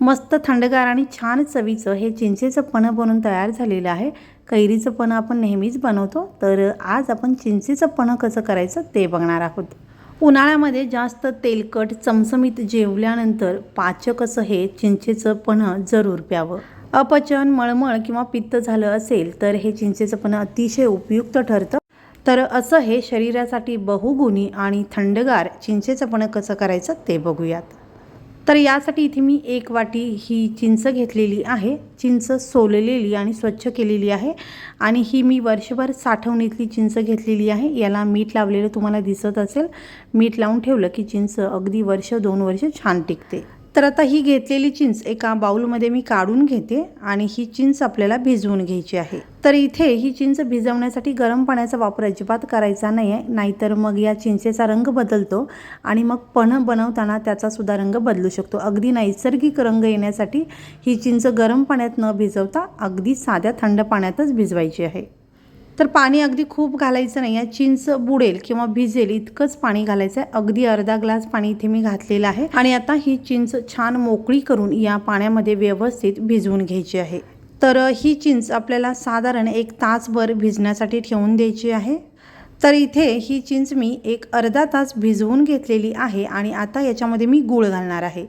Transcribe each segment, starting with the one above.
मस्त थंडगार आणि छान चवीचं हे चिंचेचं पणं बनून तयार झालेलं आहे. कैरीचं पणं आपण नेहमीच बनवतो. तर आज आपण चिंचेचं पणं कसं करायचं ते बघणार आहोत. उन्हाळ्यामध्ये जास्त तेलकट चमचमीत जेवल्यानंतर पाचक असं हे चिंचेचं पणं जरूर प्यावं. अपचन मळमळ किंवा पित्त झालं असेल तर हे चिंचेचं पणं अतिशय उपयुक्त ठरतं. तर असं हे शरीरासाठी बहुगुणी आणि थंडगार चिंचेचं पणं कसं करायचं ते बघूयात. तर यासाठी इथे मी एक वाटी ही चिंच घेतलेली आहे. चिंच सोललेली आणि स्वच्छ केलेली आहे. आणि ही मी वर्षभर साठवणीतली चिंच घेतलेली आहे. याला मीठ लावलेलं तुम्हाला दिसत असेल. मीठ लावून ठेवलं की चिंच अगदी वर्ष दोन वर्ष छान टिकते. तर आता ही घेतलेली चिंच एका बाऊलमध्ये मी काढून घेते आणि ही चिंच आपल्याला भिजवून घ्यायची आहे. तर इथे ही चिंच भिजवण्यासाठी गरम पाण्याचा वापर अजिबात करायचा नाही आहे नाहीतर मग या चिंचेचा रंग बदलतो आणि मग पण बनवताना त्याचासुद्धा रंग बदलू शकतो. अगदी नैसर्गिक रंग येण्यासाठी ही चिंच गरम पाण्यात न भिजवता अगदी साध्या थंड पाण्यातच भिजवायची आहे. तर पाणी अगदी खूप घालायचं नाही आहे. चिंच बुडेल किंवा भिजेल इतकंच पाणी घालायचं आहे. अगदी अर्धा ग्लास पाणी इथे मी घातलेलं आहे. आणि आता ही चिंच छान मोकळी करून या पाण्यामध्ये व्यवस्थित भिजवून घ्यायची आहे. तर ही चिंच आपल्याला साधारण एक तासभर भिजण्यासाठी ठेवून द्यायची आहे. तर इथे ही चिंच मी एक अर्धा तास भिजवून घेतलेली आहे आणि आता याच्यामध्ये मी गूळ घालणार आहे.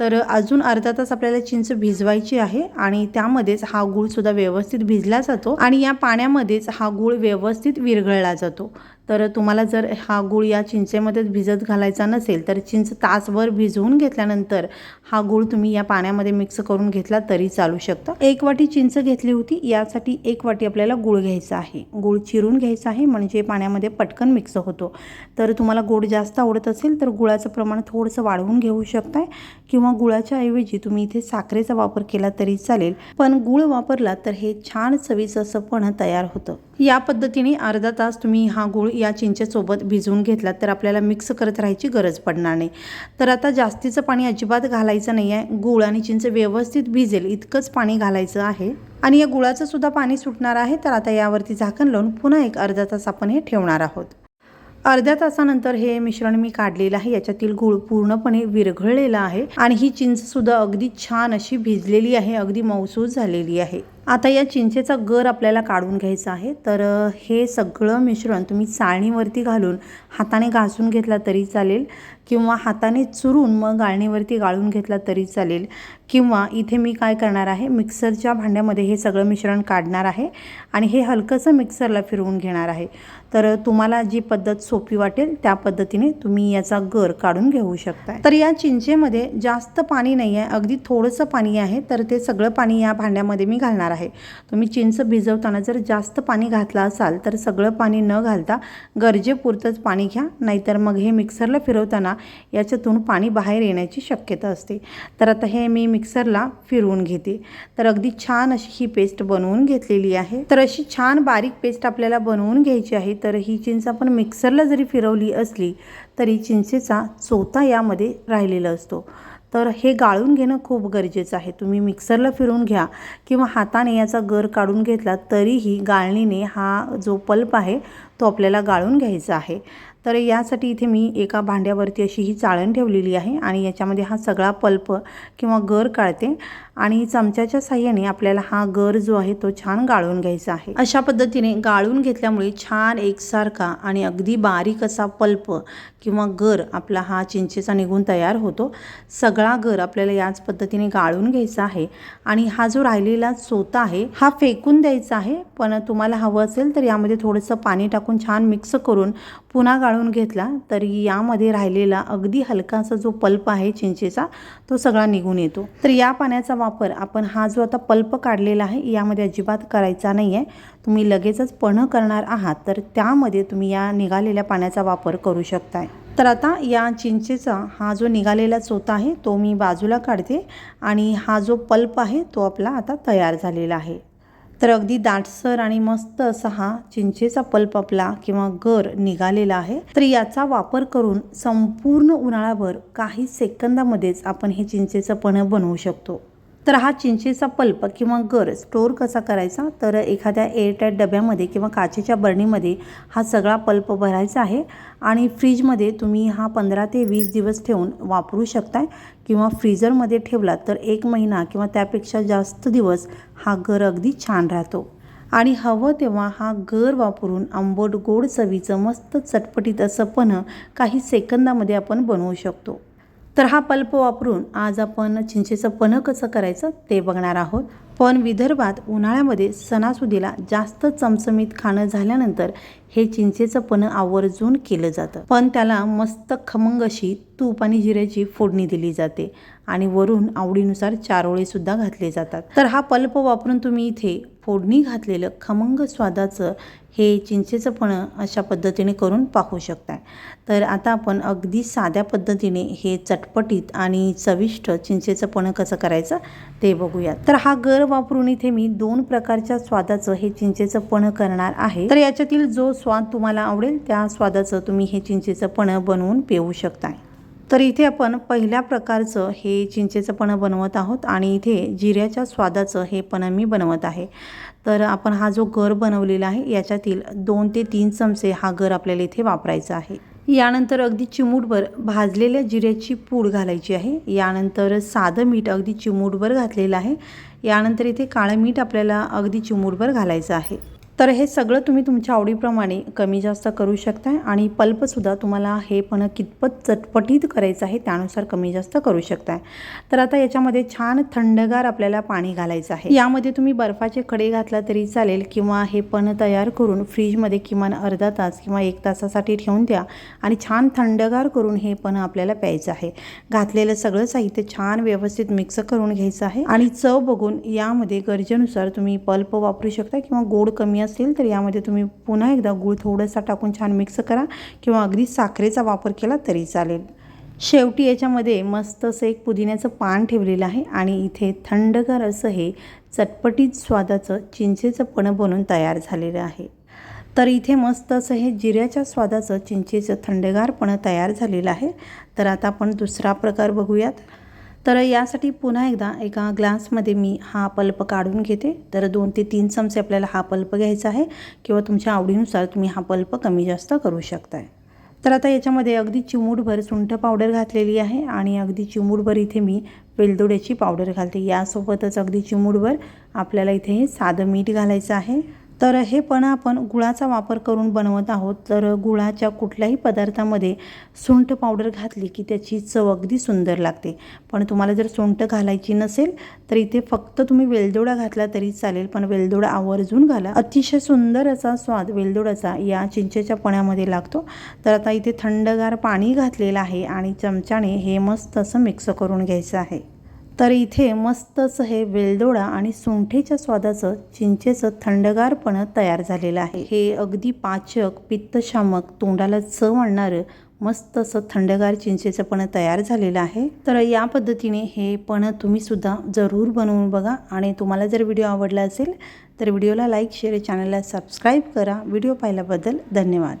तर अजून अर्धा तास आपल्याला चिंच भिजवायची आहे आणि त्यामध्येच हा गूळसुद्धा व्यवस्थित भिजला जातो आणि या पाण्यामध्येच हा गूळ व्यवस्थित विरघळला जातो. तर तुम्हाला जर हा गूळ या चिंचेमध्येच भिजत घालायचा नसेल तर चिंच तासभर भिजवून घेतल्यानंतर हा गूळ तुम्ही या पाण्यामध्ये मिक्स करून घेतला तरी चालू शकतं. एक वाटी चिंच घेतली होती यासाठी एक वाटी आपल्याला गूळ घ्यायचा आहे. गूळ चिरून घ्यायचा आहे म्हणजे पाण्यामध्ये पटकन मिक्स होतो. तर तुम्हाला गोड जास्त आवडत असेल तर गुळाचं प्रमाण थोडंसं वाढवून घेऊ शकताय किंवा गुळाच्या ऐवजी तुम्ही इथे साखरेचा वापर केला तरी चालेल. पण गूळ वापरला तर हे छान चवीचं असं पण तयार होतं. या पद्धतीने अर्धा तास तुम्ही हा गूळ या चिंचेसोबत भिजवून घेतलात तर आपल्याला मिक्स करत राहायची गरज पडणार नाही. तर आता जास्तीचं पाणी अजिबात घालायचं नाही आहे. गूळ आणि चिंच व्यवस्थित भिजेल इतकंच पाणी घालायचं आहे. आणि या गुळाचं सुद्धा पाणी सुटणार आहे तर आता यावरती झाकण लावून पुन्हा एक अर्धा तास आपण हे ठेवणार आहोत. अर्ध्या तासानंतर हे मिश्रण मी काढलेलं आहे. याच्यातील गूळ पूर्णपणे विरघळलेला आहे. आणि ही चिंच सुद्धा अगदी छान अशी भिजलेली आहे अगदी मौसूद झालेली आहे. आता या चिंचेचा गर आपल्याला काढून घ्यायचा आहे. तर हे सगळं मिश्रण तुम्ही चाळणीवरती घालून हाताने घासून घेतला तरी चालेल किंवा हाताने चुरून मग गाळणीवरती गाळून घेतला तरी चालेल. किंवा इथे मी काय करणार आहे मिक्सरच्या भांड्यामध्ये हे सगळं मिश्रण काढणार आहे आणि हे हलकंसं मिक्सरला फिरवून घेणार आहे. तर तुम्हाला जी पद्धत सोपी वाटेल त्या पद्धतीने तुम्ही याचा गर काढून घेऊ शकता तर या चिंचेमध्ये जास्त पाणी नाही आहे अगदी थोडंसं पाणी आहे. तर ते सगळं पाणी या भांड्यामध्ये मी घालणार आहे. तुम्ही चिंच भिजवताना जर जास्त पाणी घातलं असाल तर सगळं पाणी न घालता गरजेपुरतंच पाणी घ्या. नाहीतर मग हे मिक्सरला फिरवताना याच्यातून पाणी बाहेर येण्याची शक्यता असते. तर आता हे मी मिक्सरला फिरवून घेते. तर अगदी छान अशी ही पेस्ट बनवून घेतलेली आहे. तर अशी छान बारीक पेस्ट आपल्याला बनवून घ्यायची आहे. तर ही चिंच आपण मिक्सरला जरी फिरवली असली तरी चिंचेचा चोथा यामध्ये राहिलेला असतो. तर हे गाळून घेणं खूप गरजेचं आहे. तुम्ही मिक्सरला फिरून घ्या किंवा हाताने याचा गर काढून घेतला तरीही गाळणीने हा जो पल्प आहे तो आपल्याला गाळून घ्यायचा आहे. तर यासाठी इथे मी एका भांड्यावरती अशी ही चाळण ठेवलेली आहे आणि याच्यामध्ये हा सगळा पल्प किंवा गर काढते आणि चमच्याच्या साह्याने आपल्याला हा गर जो आहे तो छान गाळून घ्यायचा आहे. अशा पद्धतीने गाळून घेतल्यामुळे छान एकसारखा आणि अगदी बारीक असा पल्प किंवा गर आपला हा चिंचेचा निघून तयार होतो. सगळा गर आपल्याला याच पद्धतीने गाळून घ्यायचा आहे आणि हा जो राहिलेला चोता आहे हा फेकून द्यायचा आहे. पण तुम्हाला हवं असेल तर यामध्ये थोडंसं पाणी टाकून छान मिक्स करून पुन्हा गाळून घेतला तरी यामध्ये राहिलेला अगदी हलकासा जो पल्प आहे चिंचेचा तो सगळा निघून येतो. तर या पाण्याचा वापर आपण हा जो आता पल्प काढलेला आहे यामध्ये अजिबात करायचा नाही आहे तुम्ही लगेचच पणं करणार आहात तर त्यामध्ये तुम्ही या निघालेल्या पाण्याचा वापर करू शकताय. तर आता या चिंचेचा हा जो निघालेला चोथा आहे तो मी बाजूला काढते आणि हा जो पल्प आहे तो आपला आता तयार झालेला आहे. तर अगदी दाटसर आणि मस्त असा हा चिंचेचा पल्प आपला किंवा गर निघालेला आहे. तर याचा वापर करून संपूर्ण उन्हाळाभर काही सेकंदामध्येच आपण हे चिंचेचं पणं बनवू शकतो. तर हा चिंचेचा पल्प किंवा गर स्टोअर कसा करायचा? तर एखाद्या एअरटाईट डब्यामध्ये किंवा काचेच्या बरणीमध्ये हा सगळा पल्प भरायचा आहे आणि फ्रीजमध्ये तुम्ही हा पंधरा ते वीस दिवस ठेवून वापरू शकताय किंवा फ्रीजरमध्ये ठेवला तर एक महिना किंवा त्यापेक्षा जास्त दिवस हा गर अगदी छान राहतो. आणि हवं तेव्हा हा गर वापरून आंबट गोड चवीचं मस्त चटपटीत असं पण काही सेकंदामध्ये आपण बनवू शकतो. तर हा पल्प वापरून आज आपण चिंचेचं पन्ह कसं करायचं ते बघणार आहोत. पण विदर्भात उन्हाळ्यामध्ये सणासुदीला जास्त चमचमीत खाणं झाल्यानंतर हे चिंचेचं पन्ह आवर्जून केलं जातं. पण त्याला मस्त खमंग अशी तूप आणि जिऱ्याची फोडणी दिली जाते. आणि वरून आवडीनुसार चारोळेसुद्धा घातले जातात. तर हा पल्प वापरून तुम्ही इथे फोडणी घातलेलं खमंग स्वादाचं हे चिंचेचं पण अशा पद्धतीने करून पाहू शकताय. तर आता आपण अगदी साध्या पद्धतीने हे चटपटीत आणि चविष्ट चिंचेचं पण कसं करायचं ते बघूयात. तर हा गर वापरून इथे मी दोन प्रकारच्या स्वादाचं हे चिंचेचं पण करणार आहे. तर याच्यातील जो स्वाद तुम्हाला आवडेल त्या स्वादाचं तुम्ही हे चिंचेचं पण बनवून पिऊ शकताय. तर इथे आपण पहिल्या प्रकारचं हे चिंचेचं पणं बनवत आहोत आणि इथे जिऱ्याच्या स्वादाचं हे पणं मी बनवत आहे. तर आपण हा जो गर बनवलेला आहे याच्यातील दोन ते तीन चमचे हा गर आपल्याला इथे वापरायचा आहे. यानंतर अगदी चिमूटभर भाजलेल्या जिऱ्याची पूड घालायची आहे. यानंतर साधं मीठ अगदी चिमूटभर घातलेलं आहे. यानंतर इथे काळं मीठ आपल्याला अगदी चिमूटभर घालायचं आहे. तर हे सगळं तुम्ही तुमच्या आवडीप्रमाणे कमी जास्त करू शकता आणि पल्पसुद्धा तुम्हाला हे पण कितपत चटपटीत करायचं आहे त्यानुसार कमी जास्त करू शकताय. तर आता याच्यामध्ये छान थंडगार आपल्याला पाणी घालायचं आहे. यामध्ये तुम्ही बर्फाचे खडे घातला तरी चालेल किंवा हे पण तयार करून फ्रीजमध्ये किमान अर्धा तास किंवा एक तासासाठी ठेवून द्या आणि छान थंडगार करून हे पण आपल्याला प्यायचं आहे. घातलेलं सगळं साहित्य छान व्यवस्थित मिक्स करून घ्यायचं आहे आणि चव बघून यामध्ये गरजेनुसार तुम्ही पल्प वापरू शकता किंवा गोड कमी असेल तर यामध्ये तुम्ही पुन्हा एकदा गूळ थोडंसं टाकून छान मिक्स करा किंवा अगदी साखरेचा वापर केला तरी चालेल. शेवटी याच्यामध्ये मस्त असं एक पुदिन्याचं पान ठेवलेलं आहे आणि इथे थंडगार असं हे चटपटीत स्वादाचं चिंचेचं पणं बनून तयार झालेलं आहे. तर इथे मस्त असं हे जिऱ्याच्या स्वादाचं चिंचेचं थंडगारपणं तयार झालेलं आहे. तर आता आपण दुसरा प्रकार बघूयात. तर यासाठी पुन्हा एकदा एका ग्लासमध्ये मी हा पल्प काढून घेते. तर दोन ते तीन चमचे आपल्याला हा पल्प घ्यायचा आहे किंवा तुमच्या आवडीनुसार तुम्ही हा पल्प कमी जास्त करू शकताय. तर आता याच्यामध्ये अगदी चिमूटभर सुंठ पावडर घातलेली आहे आणि अगदी चिमूटभर इथे मी वेलदोड्याची पावडर घालते. यासोबतच अगदी चिमूटभर आपल्याला इथे साधं मीठ घालायचं आहे. तर हे पण आपण गुळाचा वापर करून बनवत आहोत. तर गुळाच्या कुठल्याही पदार्थामध्ये सुंठ पावडर घातली की त्याची चव अगदी सुंदर लागते. पण तुम्हाला जर सुंठ घालायची नसेल तर इथे फक्त तुम्ही वेलदोडा घातला तरी चालेल पण वेलदोडा आवर्जून घाला. अतिशय सुंदर असा स्वाद वेलदोड्याचा या चिंचेच्या पण्यामध्ये लागतो. तर आता इथे थंडगार पाणी घातलेलं आहे आणि चमच्याने हे मस्त असं मिक्स करून घ्यायचं आहे. तर इथे मस्त असं हे वेलदोडा आणि सुंठेच्या स्वादाचं चिंचेचं थंडगारपणं तयार झालेलं आहे. हे अगदी पाचक पित्तशामक तोंडाला चव आणणारं मस्त असं थंडगार चिंचेचं पणं तयार झालेलं आहे. तर या पद्धतीने हे पणं तुम्हीसुद्धा जरूर बनवून बघा आणि तुम्हाला जर व्हिडिओ आवडला असेल तर व्हिडिओला लाईक शेअर चॅनलला सबस्क्राईब करा. व्हिडिओ पाहिल्याबद्दल धन्यवाद.